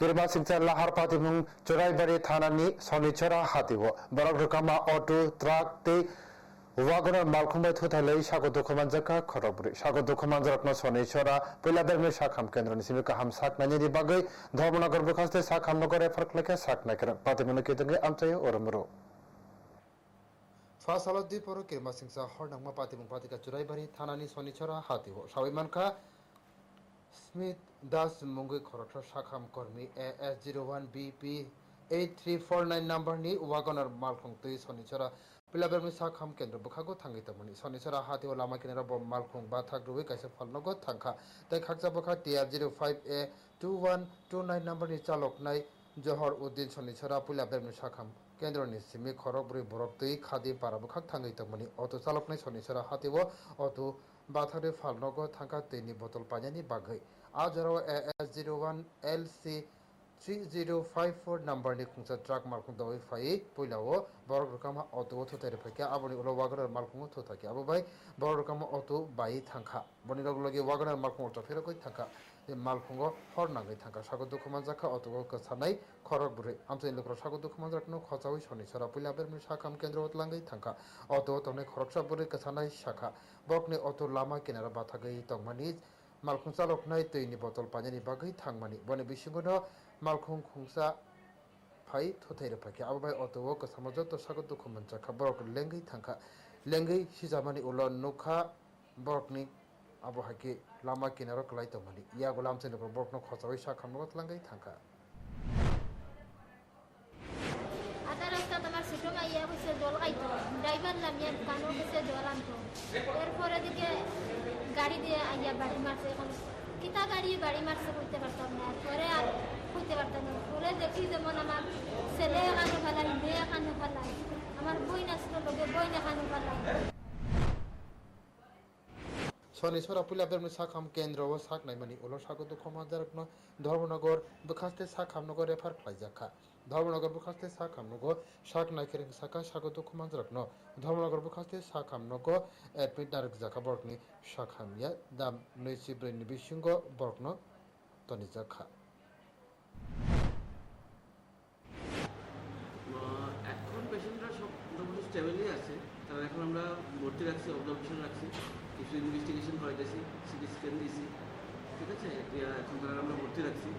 किरमा सिंचा लाहार पातिमुं चोराइबारि थानानि सनिचरा हातिव बरक रोकामा अटो ट्राक ते ওয়াগনের মালখুম্বাই থুথাইলাই স্বাগত খমানজাকা খরবরি স্বাগত খমানজারত্ন সনিচরা পয়লা বেরমে সাখাম কেন্দ্রনি সিমি কাহাম সাক নাইনি বাগৈ ধর্মনগর বখাস্তে সাখাম নগরে ফারকলেকে সাক নাইকের পাতিমুনো কেতঙ্গে আমচাই ওরমরো ফার্স্ট আলাদি পর কিরমা সিংসা হরনাংমা পাতিমুং পাতিকা চুরাইবাড়ি থানানি সনিচরা হাতিহ সাবিমানখা স্মিথ দাস মুঙ্গি খরকসা সাখাম কর্মী A S zero one BP eight three four nine নাম্বারনি Wagner মালখং তুই সনিচরা পিলাবেরমি সাখাম কেন্দ্র বখাগো থাঙ্গি তমনি হাতি ও লামা কিনারা বম মালখং বা থাকরুই কাইসে ফলনগো থাঙ্কা তাই খাকচা বখা T R zero five A two one two nine নাম্বারনি চালক নাই জহর উদ্দিন সনিচরা পিলাবেরমি সাখাম কেন্দ্রনি খরক খরকবুরি বরক তুই খাদি পারাবখাক থাঙ্গি তমনি। অত চালক নাই সনিচরা হাতিও অটো বাথারে ফালনগো থাঙ্কা তেনি বোতল পাজানি বাঘই। আজ S zero one L C three zero five four नम्बरनि खुंसा ट्राक मालखुं दङ फाइ पहिलाओ बर रोखोमा अटो थुथारि फैखा आबनि उनाव वागनार मालखुं थुथाखि आबो भाइ बर रोखोमा अटो बाइ थांखा बनि लग लगे वागनार मालखुं अटो फेरकै थांखा मालखुङ হর নাগাই থাকা সাগর দুঃখমান জাখা অতগ সানাই খরক বুড়ে আমসাই লোকরা সাগর দুঃখমান জাখনো খচাউই শনিছরা পুলাবের মি সাকাম কেন্দ্র অতলাঙ্গাই থাকা অত তনে খরকসা বুড়ে কাসানাই শাখা বকনে অত লামা কেনারা বাথাগাই তংমানি মালখুং চালক নাই তৈনি বতল পানি বাগৈ থাংমানি বনে বিশ্বগুণ malkhung khungsa phai thothai ra phaki abo bai oto wo ko samajot to sagot to khuman cha khabar ko lengai thangkha lengai si jamani ulon nukha borkni abo haki lama kinaro klai to mani ya gulam chen ko borkno khosawai sa khamgot langai thangkha আমার ছোটো মাইয়া হচ্ছে জল খাইতো driver নামিয়ে কানো হচ্ছে জল আনতো এরপরে দিকে গাড়ি দিয়ে আইয়া বাড়ি মারছে এখন কিতা গাড়ি বাড়ি মারছে বলতে পারতাম না পরে আর দেখি যেমন আমার ছেলে এখানে ফেলাই মেয়ে এখানে ফেলাই আমার বই নাচলো লোকে বই এখানে ফেলাই শনিশ্বরা পুলা বেরমে সাখাম কেন্দ্র ও সাক নাইমানি উলো সাগো দুঃখ মাজারকনো ধর্মনগর বখাস্তে সাখাম নগর রেফার খাইজাখা ধর্মনগর বখাস্তে সাখাম নগর সাক নাইকের সাকা দুঃখ মাজারকনো ধর্মনগর বখাস্তে সাখাম নগর এডমিট নারক জাখা বরকনি সাখামিয়া দাম নৈসি ব্রেনি বিশুঙ্গ বরকনো তনি মোটামুটি আছে। তারা এখন আমরা ভর্তি রাখছি, অবজারভেশন রাখছি, কিছু ইনভেস্টিগেশন করাইতেছি, সিটি স্ক্যান দিয়েছি। ঠিক আছে? এখন তারা আমরা ভর্তি রাখছি,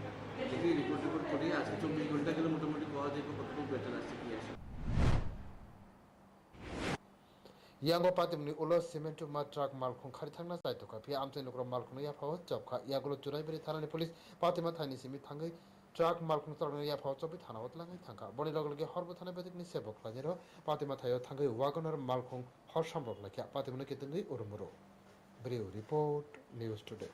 দেখি রিপোর্ট টিপোর্ট করি, আজকে চব্বিশ ঘণ্টা গেলে মোটামুটি পাওয়া যাবে কতটুকু বেটার আছে, কি আছে। ইয়াঙ্গো পাতিমনি উলো সিমেন্ট মা ট্রাক মালখুং খারি থাংনা চাইতোকা ফি আমচাই নগর মালখুং ইয়া ফাও চপখা ইয়াগুলো চুরাইবারি থানানি পুলিশ, পাতিমা থাইনি সিমি থাঙ্গै ট্রাক মালখুং তরগনি ইয়া ফাও চপি থানা ওত লাগাই থাকা বনি লগ লগে হরব থানা বেদিকনি সেবক লাজের পাতিমা থাইও থাঙ্গै ওয়াগনার মালখুং হর সম্ভব লাখিয়া পাতিমনি কেতঙ্গै উরুমুরু ব্রিউ রিপোর্ট, নিউজ টুডে।